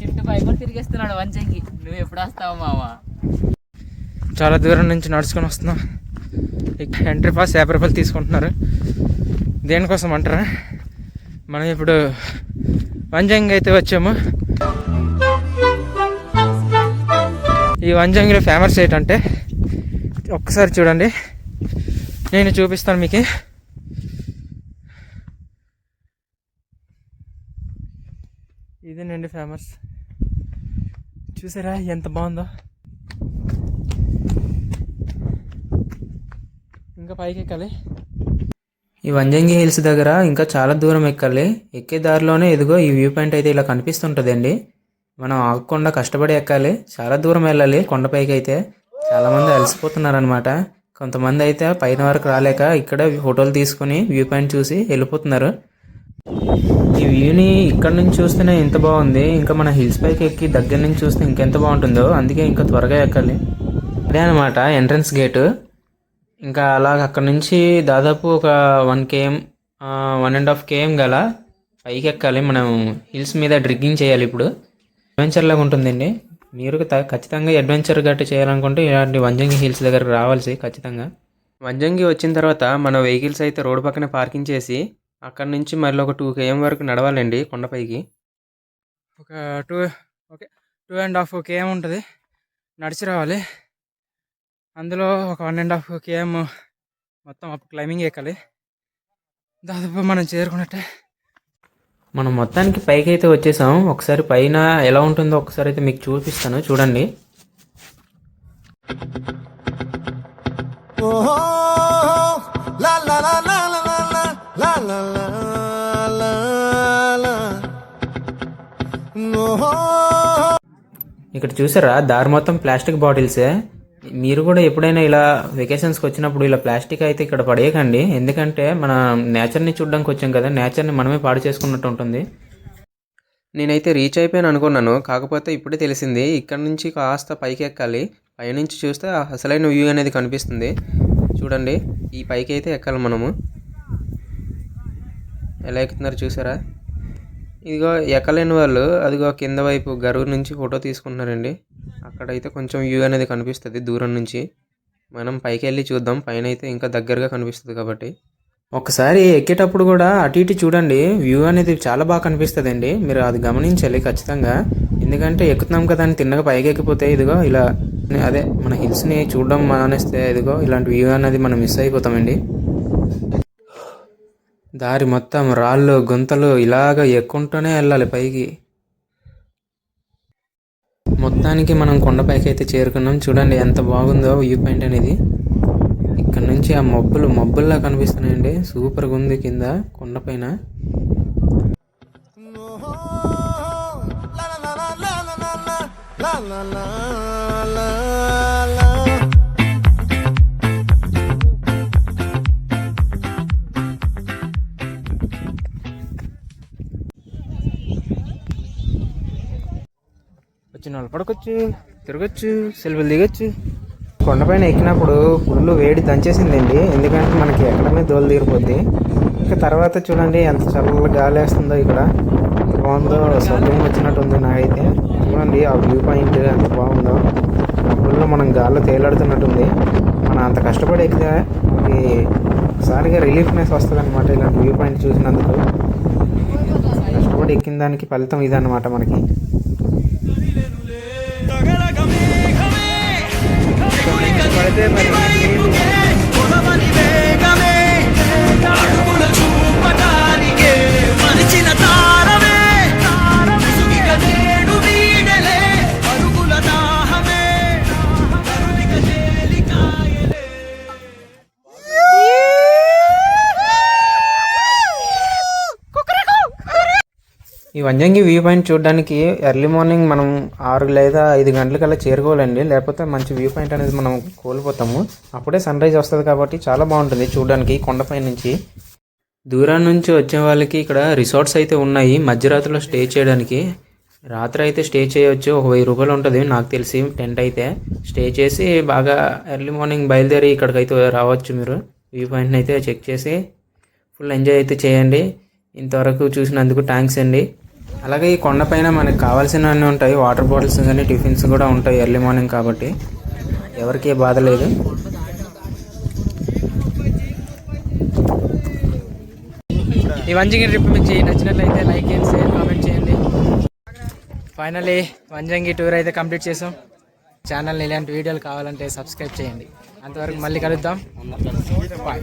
చుట్టూ పైపు తిరిగేస్తున్నాడు వంచంగి నువ్వు ఎప్పుడు వస్తావు మావా చాలా దూరం నుంచి నడుచుకొని వస్తున్నాం. ఇక్కడ ఎంట్రీ పాస్ యాభై రూపాయలు తీసుకుంటున్నారు. దేనికోసం అంటారా? మనం ఇప్పుడు వంజంగి అయితే వచ్చాము. ఈ వంజంగిలో ఫేమస్ ఏంటంటే ఒక్కసారి చూడండి. నేను చూపిస్తాను మీకు. ఇదేనండి ఫేమస్ చూసారా? ఎంత బాగుందో? ఇంకా పైకి ఎక్కాలి. ఈ వంజంగి హిల్స్ దగ్గర ఇంకా చాలా దూరం ఎక్కాలి. ఎక్కే దారిలోనే ఎదుగో ఈ వ్యూ పాయింట్ అయితే ఇలా కనిపిస్తుంటుందండి. మనం ఆగకుండా కష్టపడి ఎక్కాలి. చాలా దూరం వెళ్ళాలి కొండపైకి అయితే చాలామంది అలసిపోతున్నారనమాట కొంతమంది అయితే పైన వరకు రాలేక ఇక్కడ ఫోటోలు తీసుకుని వ్యూ పాయింట్ చూసి వెళ్ళిపోతున్నారు. ఈ వ్యూని ఇక్కడ నుంచి చూస్తేనే ఎంత బాగుంది. ఇంకా మన హిల్స్ పైకి ఎక్కి దగ్గర నుంచి చూస్తే ఇంకెంత బాగుంటుందో అందుకే ఇంకా త్వరగా ఎక్కాలి. అదే అనమాట ఎంట్రన్స్ గేటు. ఇంకా అలాగ అక్కడ నుంచి దాదాపు ఒక one km one and half km గల పైకి ఎక్కాలి. మనం హిల్స్ మీద డ్రిగ్గింగ్ చేయాలి ఇప్పుడు. అడ్వెంచర్ లాగా ఉంటుందండి. మీరు త- ఖచ్చితంగా అడ్వెంచర్ గట్టి చేయాలనుకుంటే ఇలాంటి వంజంగి హిల్స్ దగ్గరకు రావాల్సి ఖచ్చితంగా. వంజంగి వచ్చిన తర్వాత మన వెహికల్స్ అయితే రోడ్డు పక్కన పార్కింగ్ చేసి అక్కడ నుంచి మళ్ళీ ఒక టూ కేఎం వరకు నడవాలండి కొండపైకి. ఒక two okay two and half km ఉంటుంది. నడిచి రావాలి. అందులో ఒక వన్ అండ్ హాఫ్ కేఎం మొత్తం అప్ క్లైంబింగ్ ఎక్కాలి. దాదాపు మనం చేరుకున్నట్టే. మనం మొత్తానికి పైకి అయితే వచ్చేసాం. ఒకసారి పైన ఎలా ఉంటుందో ఒకసారి అయితే మీకు చూపిస్తాను. చూడండి. Oh, ఇక్కడ చూసారా? దారి మొత్తం ప్లాస్టిక్ బాటిల్సే మీరు కూడా ఎప్పుడైనా ఇలా వెకేషన్స్కి వచ్చినప్పుడు ఇలా ప్లాస్టిక్ అయితే ఇక్కడ పడేయకండి. ఎందుకంటే మన నేచర్ని చూడడానికి వచ్చాం కదా. నేచర్ని మనమే పాడు చేసుకున్నట్టు ఉంటుంది. నేనైతే రీచ్ అయిపోయాను అనుకున్నాను. కాకపోతే ఇప్పుడే తెలిసింది ఇక్కడ నుంచి కాస్త పైకి ఎక్కాలి పైనుంచి చూస్తే అసలైన వ్యూ అనేది కనిపిస్తుంది. చూడండి ఈ పైకి అయితే ఎక్కాలి మనము. ఎలా ఎక్కుతున్నారు చూసారా? ఇదిగో ఎక్కలేని వాళ్ళు అదిగో కింద వైపు గరువు నుంచి ఫోటో తీసుకుంటున్నారండి. అక్కడైతే కొంచెం వ్యూ అనేది కనిపిస్తుంది దూరం నుంచి. మనం పైకి వెళ్ళి చూద్దాం పైన అయితే ఇంకా దగ్గరగా కనిపిస్తుంది కాబట్టి. ఒకసారి ఎక్కేటప్పుడు కూడా అటు ఇటు చూడండి వ్యూ అనేది చాలా బాగా కనిపిస్తుంది అండి మీరు అది గమనించాలి ఖచ్చితంగా. ఎందుకంటే ఎక్కుతున్నాం కదా అని తిన్నగా పైకి ఎక్కిపోతే ఇదిగో ఇలా అదే మన హిల్స్ని చూడడం మానేస్తే ఇదిగో ఇలాంటి వ్యూ అనేది మనం మిస్ అయిపోతామండి. దారి మొత్తం రాళ్ళు గుంతలు ఇలాగ ఎక్కుంటూనే వెళ్ళాలి పైకి మొత్తానికి మనం కొండపైకి అయితే చేరుకున్నాం చూడండి ఎంత బాగుందో వ్యూ పాయింట్ అనేది ఇక్కడ నుంచి ఆ మబ్బులు మబ్బుల్లా కనిపిస్తున్నాయండి సూపర్గా ఉంది కింద కొండపైన La la la la వచ్చిన వాళ్ళు పడుకోవచ్చు తిరగచ్చు సెల్ఫీలు దిగొచ్చు. కొండపైన ఎక్కినప్పుడు ఫుల్ వేడి దంచేసిందండి. ఎందుకంటే మనకి ఎక్కడమే దోలు తీరిపోద్ది. ఇంకా తర్వాత చూడండి ఎంత చల్ల గాలి వేస్తుందో ఇక్కడ. ఎంత బాగుందో సౌకర్యం వచ్చినట్టు ఉంది నాకైతే. చూడండి ఆ వ్యూ పాయింట్ ఎంత బాగుందో. మబ్బుల్లో మనం గాల్లో తేలాడుతున్నట్టుంది. మనం అంత కష్టపడి ఎక్కితే మనకి ఒకసారిగా రిలీఫ్నెస్ వస్తుంది అనమాట ఇలాంటి వ్యూ పాయింట్ చూసినందుకు. కష్టపడి ఎక్కిన దానికి ఫలితం ఇదన్నమాట మనకి. parece ఈ వంజంగి వ్యూ పాయింట్ చూడడానికి ఎర్లీ మార్నింగ్ మనం ఆరు లేదా ఐదు గంటలకల్లా చేరుకోవాలండి. లేకపోతే మంచి వ్యూ పాయింట్ అనేది మనం కోల్పోతాము. అప్పుడే సన్ రైజ్ వస్తుంది కాబట్టి చాలా బాగుంటుంది చూడడానికి కొండపై నుంచి. దూరం నుంచి వచ్చే వాళ్ళకి ఇక్కడ రిసార్ట్స్ అయితే ఉన్నాయి. మధ్యరాత్రిలో స్టే చేయడానికి. రాత్రి అయితే స్టే చేయొచ్చు. ఒక వెయ్యి రూపాయలు ఉంటుంది నాకు తెలిసి. టెంట్ అయితే స్టే చేసి బాగా ఎర్లీ మార్నింగ్ బయలుదేరి ఇక్కడికైతే రావచ్చు మీరు. వ్యూ పాయింట్ని అయితే చెక్ చేసి ఫుల్ ఎంజాయ్ అయితే చేయండి. ఇంతవరకు చూసినందుకు థ్యాంక్స్ అండి. అలాగే ఈ కొండపైన మనకు కావాల్సినవన్నీ ఉంటాయి. వాటర్ బాటిల్స్ కానీ టిఫిన్స్ కూడా ఉంటాయి ఎర్లీ మార్నింగ్ కాబట్టి. ఎవరికి బాధ లేదు. ఈ వంజంగి ట్రిప్ మీకు నచ్చినట్లయితే లైక్ చేయండి షేర్ కామెంట్ చేయండి. ఫైనలీ వంజంగి టూర్ అయితే కంప్లీట్ చేసాం. ఛానల్ని ఇలాంటి వీడియోలు కావాలంటే సబ్స్క్రైబ్ చేయండి. అంతవరకు మళ్ళీ కలుద్దాం. బాయ్